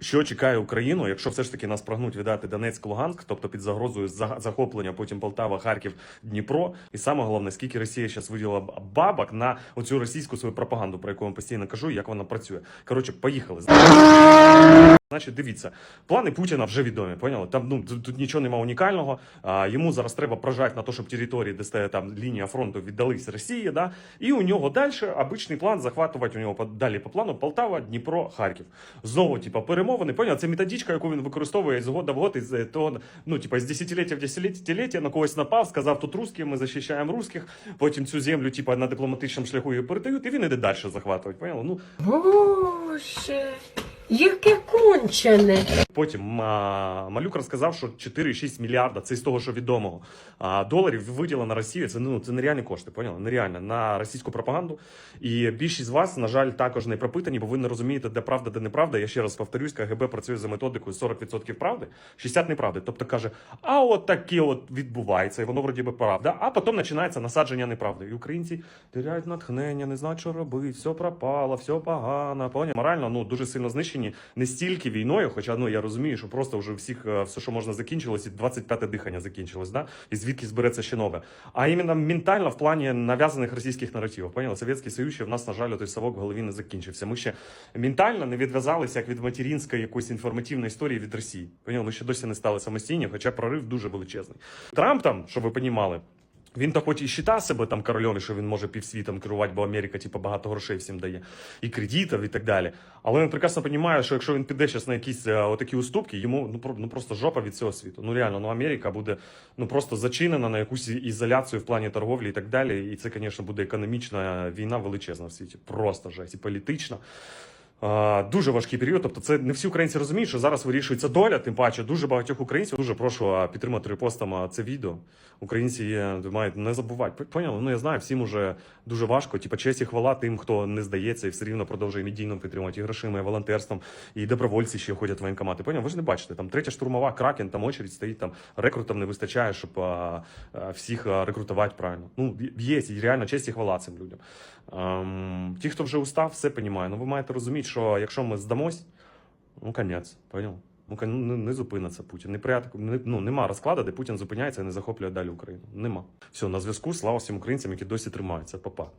Що чекає Україну, якщо все ж таки нас прагнуть віддати Донецьк, Луганськ, тобто під загрозою за- захоплення, потім Полтава, Харків, Дніпро, і саме головне, скільки Росія зараз виділа бабок на оцю російську свою пропаганду, про яку я постійно кажу, як вона працює. Коротше, поїхали. Значить, дивіться, плани Путіна вже відомі. Поняли? Там ну тут, нічого немає унікального. А, йому зараз треба прожати на те, щоб території, де стоїть там лінія фронту, віддались Росії. Да? І у нього далі обичний план захватувати у нього далі по плану Полтава, Дніпро, Харків. Знову, типа, перемовини. Поняли? Це методичка, яку він використовує з года в год, із е, того, ну, типа, з десятиліття в десятиліття на когось напав, сказав, тут русські, ми захищаємо русських. Потім цю землю, типа, на дипломатичному шляху її передають, і він іде далі захватувати. Поняли? Ну, Боже, яке кончене. Потім а, Малюк розказав, що 4,6 мільярда, це з того, що відомого, а, доларів виділено Росію. Це ну це нереальні кошти, поняли? Нереально на російську пропаганду. І більшість з вас, на жаль, також не пропитані, бо ви не розумієте, де правда, де неправда. Я ще раз повторюсь, КГБ працює за методикою 40% правди, 60% неправди. Тобто каже, а от таке от відбувається, і воно вроді би правда. А потім починається насадження неправди. І українці теряють натхнення, не знають, що робити, все пропало, все погано. Поняли? Морально ну дуже сильно знищені не стільки війною, хоча ну я розумію, що просто вже всіх е, все, що можна, закінчилось, і 25-те дихання закінчилось, да? і звідки збереться ще нове. А іменно ментально в плані нав'язаних російських наративів. Поняли? Совєтський Союз ще в нас, на жаль, той совок в голові не закінчився. Ми ще ментально не відв'язалися як від материнської якоїсь інформативної історії від Росії. Поняли? Ми ще досі не стали самостійні, хоча прорив дуже величезний. Трамп там, щоб ви понімали, він то хоч і вважає себе там королем, і що він може півсвітом керувати, бо Америка типу, багато грошей всім дає, і кредитів, і так далі. Але він прекрасно розуміє, що якщо він піде зараз на якісь е, отакі уступки, йому ну, ну просто жопа від цього світу. Ну реально, ну Америка буде ну просто зачинена на якусь ізоляцію в плані торговлі і так далі. І це, звісно, буде економічна війна величезна в світі. Просто жесть і політична. А, Дуже важкий період. Тобто, це не всі українці розуміють, що зараз вирішується доля. Тим паче, дуже багатьох українців. Дуже прошу підтримати репостом це відео. Українці мають не забувати. Поняли? Ну я знаю, всім уже дуже важко. Типа честь і хвала тим, хто не здається і все рівно продовжує медійно підтримувати і грошима, і волонтерством, і добровольці ще ходять в воєнкомати. Поняли? Ви ж не бачите, там третя штурмова кракен, там очередь стоїть, там рекрутам не вистачає, щоб а, а, всіх а, рекрутувати правильно. Ну є реально честь і хвала цим людям. Ем, ті, хто вже устав, все понімає. Ну ви маєте розуміти, що якщо ми здамось, ну конець, поняв? Ну, кон- не, не зупиниться Путін. Не, прятку. не, ну, нема розкладу, де Путін зупиняється і не захоплює далі Україну. Нема. Все, на зв'язку. Слава всім українцям, які досі тримаються. Па-па.